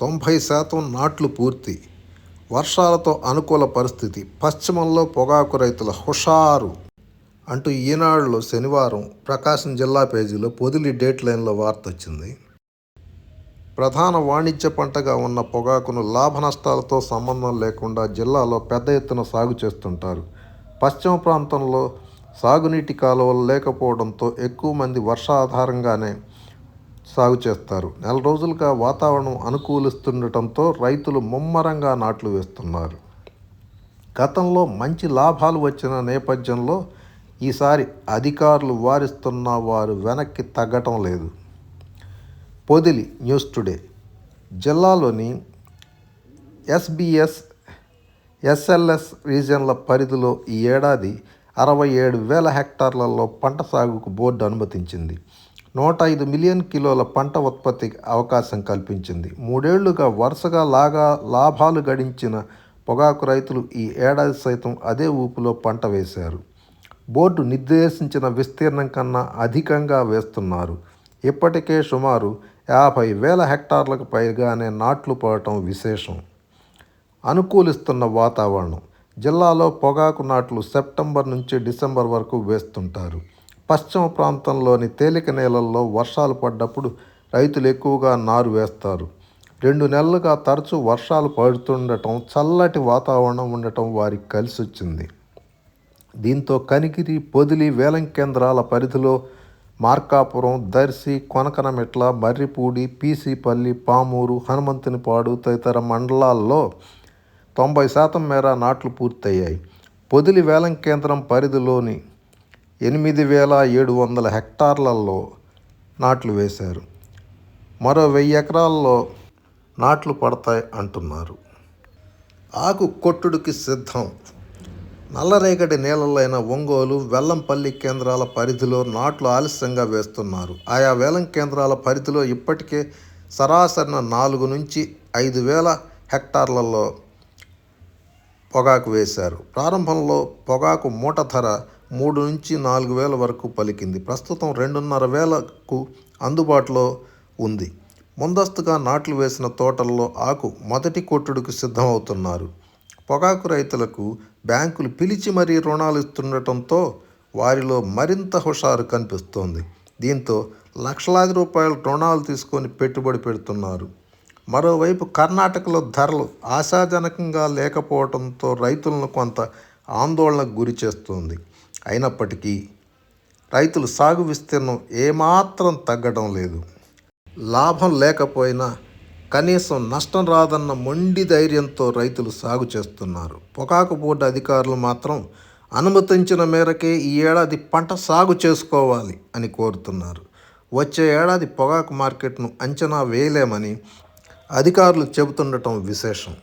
తొంభై శాతం నాట్లు పూర్తి. వర్షాలతో అనుకూల పరిస్థితి. పశ్చిమంలో పొగాకు రైతుల హుషారు అంటూ ఈనాడులో శనివారం ప్రకాశం జిల్లా పేజీలో పొదిలి డేట్ లైన్లో వార్త వచ్చింది. ప్రధాన వాణిజ్య పంటగా ఉన్న పొగాకును లాభ నష్టాలతో సంబంధం లేకుండా జిల్లాలో పెద్ద ఎత్తున సాగు చేస్తుంటారు. పశ్చిమ ప్రాంతంలో సాగునీటి కాలువలు లేకపోవడంతో ఎక్కువ మంది వర్షాధారంగానే సాగు చేస్తారు. నెల రోజులుగా వాతావరణం అనుకూలిస్తుండటంతో రైతులు ముమ్మరంగా నాట్లు వేస్తున్నారు. గతంలో మంచి లాభాలు వచ్చిన నేపథ్యంలో ఈసారి అధికారులు వారిస్తున్న వారు వెనక్కి తగ్గటం లేదు. Podili news today. జిల్లాలోని ఎస్బిఎస్ ఎస్ఎల్ఎస్ రీజన్ల పరిధిలో ఈ ఏడాది అరవై ఏడు వేల హెక్టార్లలో పంట సాగుకు బోర్డు అనుమతించింది. నూట ఐదు మిలియన్ కిలోల పంట ఉత్పత్తికి అవకాశం కల్పించింది. మూడేళ్ళుగా వరుసగా లాగా లాభాలు గడించిన పొగాకు రైతులు ఈ ఏడాది సైతం అదే ఊపులో పంట వేశారు. బోర్డు నిర్దేశించిన విస్తీర్ణం కన్నా అధికంగా వేస్తున్నారు. ఇప్పటికే సుమారు యాభై వేల హెక్టార్లకు పైగానే నాట్లు పడటం విశేషం. అనుకూలిస్తున్న వాతావరణం. జిల్లాలో పొగాకు నాట్లు సెప్టెంబర్ నుంచి డిసెంబర్ వరకు వేస్తుంటారు. పశ్చిమ ప్రాంతంలోని తేలిక నేలల్లో వర్షాలు పడ్డప్పుడు రైతులు ఎక్కువగా నారు వేస్తారు. రెండు నెలలుగా తరచూ వర్షాలు పడుతుండటం చల్లటి వాతావరణం ఉండటం వారికి కలిసి వచ్చింది దీంతో కనిగిరి పొదిలి వేలం కేంద్రాల పరిధిలో మార్కాపురం దర్శి కొనకనమెట్ల మర్రిపూడి పీసీపల్లి పామూరు హనుమంతునిపాడు తదితర మండలాల్లో తొంభై శాతం మేర నాట్లు పూర్తయ్యాయి. పొదిలి వేలం కేంద్రం పరిధిలోని ఎనిమిది వేల ఏడు వందల హెక్టార్లలో నాట్లు వేశారు. మరో వెయ్యి ఎకరాల్లో నాట్లు పడతాయి అంటున్నారు. ఆకు కొట్టుడికి సిద్ధం. నల్లరేగడి నేలలైన ఒంగోలు వెల్లంపల్లి కేంద్రాల పరిధిలో నాట్లు ఆలస్యంగా వేస్తున్నారు. ఆయా వేలం కేంద్రాల పరిధిలో ఇప్పటికే సరాసరిన నాలుగు నుంచి ఐదు వేల హెక్టార్లలో పొగాకు వేశారు. ప్రారంభంలో పొగాకు మూట ధర మూడు నుంచి నాలుగు వేల వరకు పలికింది. ప్రస్తుతం రెండున్నర వేలకు అందుబాటులో ఉంది. ముందస్తుగా నాట్లు వేసిన తోటల్లో ఆకు మొదటి కొట్టుడుకు సిద్ధమవుతున్నారు. పొగాకు రైతులకు బ్యాంకులు పిలిచి మరీ రుణాలు ఇస్తుండటంతో వారిలో మరింత హుషారు కనిపిస్తోంది. దీంతో లక్షలాది రూపాయల రుణాలు తీసుకొని పెట్టుబడి పెడుతున్నారు. మరోవైపు కర్ణాటకలో ధరలు ఆశాజనకంగా లేకపోవడంతో రైతులను కొంత ఆందోళనకు గురి చేస్తుంది. అయినప్పటికీ రైతులు సాగు విస్తీర్ణం ఏమాత్రం తగ్గడం లేదు. లాభం లేకపోయినా కనీసం నష్టం రాదన్న మొండి ధైర్యంతో రైతులు సాగు చేస్తున్నారు. పొగాకు బోర్డు అధికారులు మాత్రం అనుమతించిన మేరకే ఈ ఏడాది పంట సాగు చేసుకోవాలి అని కోరుతున్నారు. వచ్చే ఏడాది పొగాకు మార్కెట్ను అంచనా వేయలేమని అధికారులు చెబుతుండటం విశేషం.